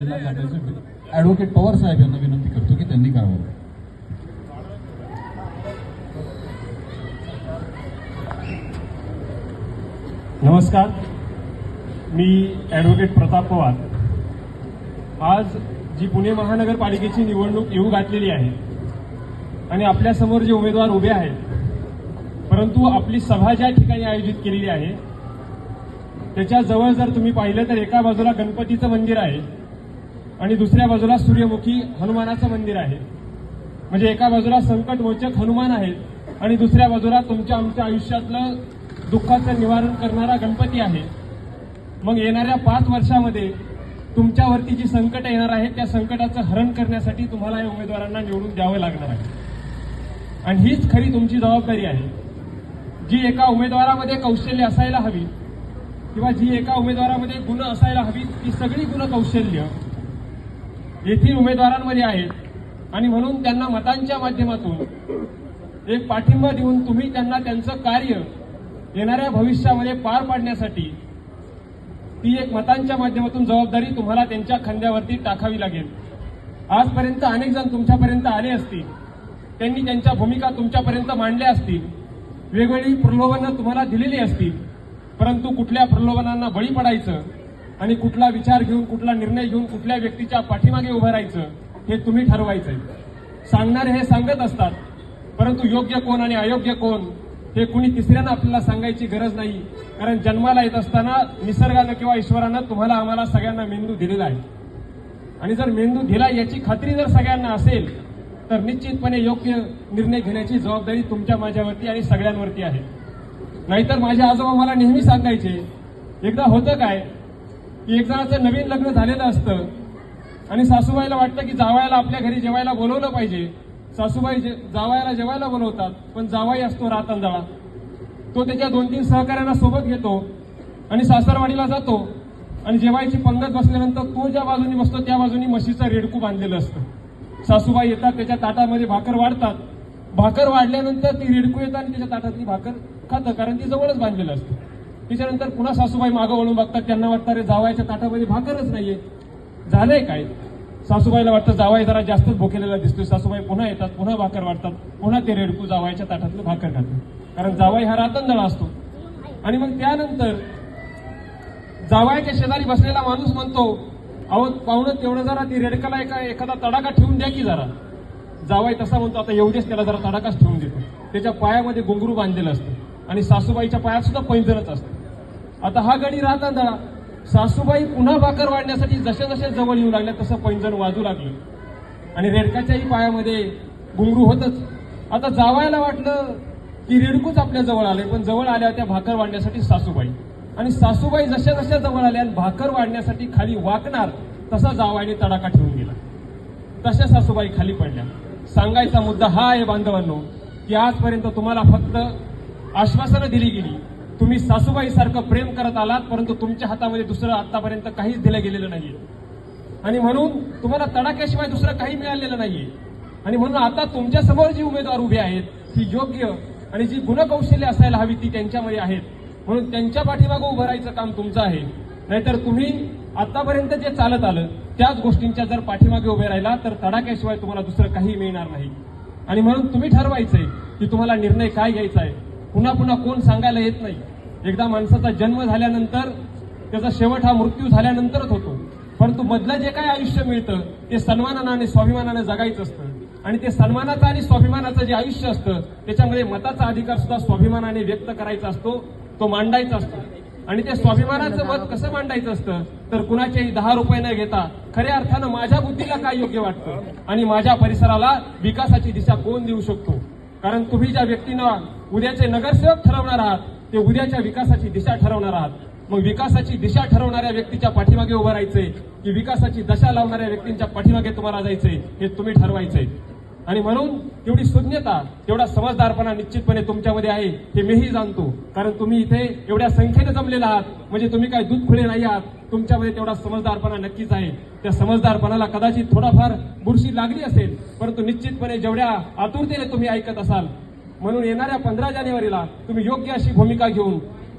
Advocate Pawar साहेब यांना विनंती करतो की त्यांनी करावं नमस्कार. मी ॲडव्होकेट प्रताप पवार. आज जी पुणे महानगरपालिकेची निवडणूक येऊ घातलेली आहे आणि आपल्यासमोर जे उमेदवार उभे आहेत परंतु आपली सभा ज्या ठिकाणी आयोजित केलेली आहे त्याच्याजवळ जर तुम्ही पाहिलं तर एका बाजूला गणपतीचं मंदिर आहे. आणि दुसऱ्या बाजूला सूर्यमुखी हनुमानाचं मंदिर आहे. म्हणजे एका बाजूला संकटमोचक हनुमान आहेत आणि दुसऱ्या बाजूला तुमच्या आमच्या आयुष्यातलं दुःखाचं निवारण करणारा गणपती आहे. मग येणाऱ्या पाच वर्षामध्ये तुमच्यावरती जी संकट येणार आहेत त्या संकटाचं हरण करण्यासाठी तुम्हाला या उमेदवारांना निवडून द्यावं लागणार आहे. आणि हीच खरी तुमची जबाबदारी आहे. जी एका उमेदवारामध्ये कौशल्य असायला हवी किंवा जी एका उमेदवारामध्ये गुण असायला हवी ती सगळी गुण कौशल्य येथील उमेदवारांमध्ये आहेत. आणि म्हणून त्यांना मतांच्या माध्यमातून एक पाठिंबा देऊन तुम्ही त्यांना त्यांचं कार्य येणाऱ्या भविष्यामध्ये पार पाडण्यासाठी ती एक मतांच्या माध्यमातून जबाबदारी तुम्हाला त्यांच्या खांद्यावरती टाकावी लागेल. आजपर्यंत अनेक जण तुमच्यापर्यंत आले असतील. त्यांनी त्यांच्या भूमिका तुमच्यापर्यंत मांडल्या असतील. वेगवेगळी प्रलोभनं तुम्हाला दिलेली असतील. परंतु कुठल्या प्रलोभनांना बळी पडायचं आणि कुठला विचार घेऊन कुठला निर्णय घेऊन कुठल्या व्यक्तीच्या पाठीमागे उभं राहायचं हे तुम्ही ठरवायचंय. सांगणारे हे सांगत असतात परंतु योग्य कोण आणि अयोग्य कोण हे कुणी तिसऱ्यानं आपल्याला सांगायची गरज नाही. कारण जन्माला येत असताना निसर्गानं किंवा ईश्वरानं तुम्हाला आम्हाला सगळ्यांना मेंदू दिलेला आहे. आणि जर मेंदू दिला याची खात्री जर सगळ्यांना असेल तर निश्चितपणे योग्य निर्णय घेण्याची जबाबदारी तुमच्या माझ्यावरती आणि सगळ्यांवरती आहे. नाहीतर माझे आजोबा मला नेहमी सांगायचे एकदा होतं काय की एक जणाचं नवीन लग्न झालेलं असतं. आणि सासूबाईला वाटतं की जावायला आपल्या घरी जेवायला बोलवलं पाहिजे. सासूबाई जे- जावायला जेवायला बोलवतात पण जावाई असतो रातंदळा. तो त्याच्या दोन तीन सहकाऱ्यांना सोबत घेतो आणि सासरवाडीला जातो. आणि जेवायची पंगत बसल्यानंतर तो ज्या बाजूनी बसतो त्या बाजूनी म्हशीचं रेडकू बांधलेलं असतं. सासूबाई येतात त्याच्या ताटामध्ये भाकर वाढतात. भाकर वाढल्यानंतर ती रेडकू येतात आणि त्याच्या ताटातली भाकर खातं कारण ती जवळच बांधलेलं असतं. त्याच्यानंतर पुन्हा सासूबाई मागं वळून बघतात त्यांना वाटतं अरे जावायच्या ताटामध्ये भाकरच नाहीये. झालंय काय? सासूबाईला वाटतं जावाई जरा जास्तच भोकेलेला दिसतोय. सासूबाई पुन्हा येतात पुन्हा भाकर वाटतात पुन्हा ते रेडकू जावायच्या ताटातलं भाकर खातात. कारण जावाई हा रातंदळा असतो. आणि मग त्यानंतर जावायच्या शेजारी बसलेला माणूस म्हणतो अहो पाहुणं तेवढं जरा ती रेडकाला एका एखादा तडाखा ठेवून द्या की जरा. जावाई तसा म्हणतो आता एवढेच त्याला जरा तडाखाच ठेवून देतो. त्याच्या पायामध्ये घुंगरू बांधलेलं असतं. आणि सासूबाईच्या पायात सुद्धा पैंजरच असतं. आता हा गडी राहताना सासूबाई पुन्हा भाकर वाढण्यासाठी जसे जसे जवळ येऊ लागल्या तसं पैंजण वाजू लागलं. आणि रेडकाच्याही पायामध्ये घुंगरू होतच. आता जावायला वाटलं की रेडकूच आपल्या जवळ आले पण जवळ आल्या त्या भाकर वाढण्यासाठी सासूबाई. आणि सासूबाई जशा जशा जवळ आल्या आणि भाकर वाढण्यासाठी खाली वाकणार तसा जावायने तडाखा ठेवून गेला तशा सासूबाई खाली पडल्या. सांगायचा मुद्दा हा आहे बांधवांनो की आजपर्यंत तुम्हाला फक्त आश्वासनं दिली गेली तुम्ही सासूबाई सारखं प्रेम करत आलात परंतु तुमच्या हातामध्ये दुसरं आतापर्यंत काहीच दिलं गेलेलं नाहीये. आणि म्हणून तुम्हाला तडाख्याशिवाय दुसरं काही मिळालेलं नाहीये. आणि म्हणून आता तुमच्यासमोर जी उमेदवार उभे आहेत ती योग्य आणि जी गुणकौशल्य असायला हवी ती त्यांच्यामध्ये आहेत. म्हणून त्यांच्या पाठीमागं उभं राहायचं काम तुमचं आहे. नाहीतर तुम्ही आतापर्यंत जे चालत आलं त्याच गोष्टींच्या जर पाठीमागे उभे राहिला तर तडाख्याशिवाय तुम्हाला दुसरं काही मिळणार नाही. आणि म्हणून तुम्ही ठरवायचंय की तुम्हाला निर्णय काय घ्यायचा आहे. पुन्हा पुन्हा कोण सांगायला येत नाही. एकदा माणसाचा जन्म झाल्यानंतर त्याचा शेवट हा मृत्यू झाल्यानंतरच होतो. परंतु मधलं जे काय आयुष्य मिळतं ते सन्मानानं आणि स्वाभिमानानं जगायचं असतं. आणि ते सन्मानाचं आणि स्वाभिमानाचं जे आयुष्य असतं त्याच्यामध्ये मताचा अधिकार सुद्धा स्वाभिमानाने व्यक्त करायचा असतो तो मांडायचा असतो. आणि ते स्वाभिमानाचं मत कसं मांडायचं असतं तर कुणाचेही दहा रुपये न घेता खऱ्या अर्थानं माझ्या बुद्धीला काय योग्य वाटतं? आणि माझ्या परिसराला विकासाची दिशा कोण देऊ शकतो? कारण तुम्ही ज्या व्यक्तींना उद्याचे नगरसेवक ठरवणार आहात ते उद्याच्या विकासाची दिशा ठरवणार आहात. मग विकासाची दिशा ठरवणाऱ्या व्यक्तीच्या पाठीमागे उभं राहायचंय की विकासाची दशा लावणाऱ्या व्यक्तींच्या पाठीमागे तुम्हाला जायचंय हे तुम्ही ठरवायचंय. आणि म्हणून तेवढी सुज्ञता तेवढा समजदारपणा निश्चितपणे तुमच्यामध्ये आहे हे मीही जाणतो. कारण तुम्ही इथे एवढ्या संख्येने जमलेला आहात. म्हणजे तुम्ही काय दूध खुले नाही आहात. तुमच्यामध्ये तेवढा समजदारपणा नक्कीच आहे. त्या समजदारपणाला कदाचित थोडाफार बुरशी लागली असेल परंतु निश्चितपणे जेवढ्या आतुरतेने तुम्ही ऐकत असाल म्हणून येणाऱ्या पंधरा जानेवारीला तुम्ही योग्य अशी भूमिका घेऊन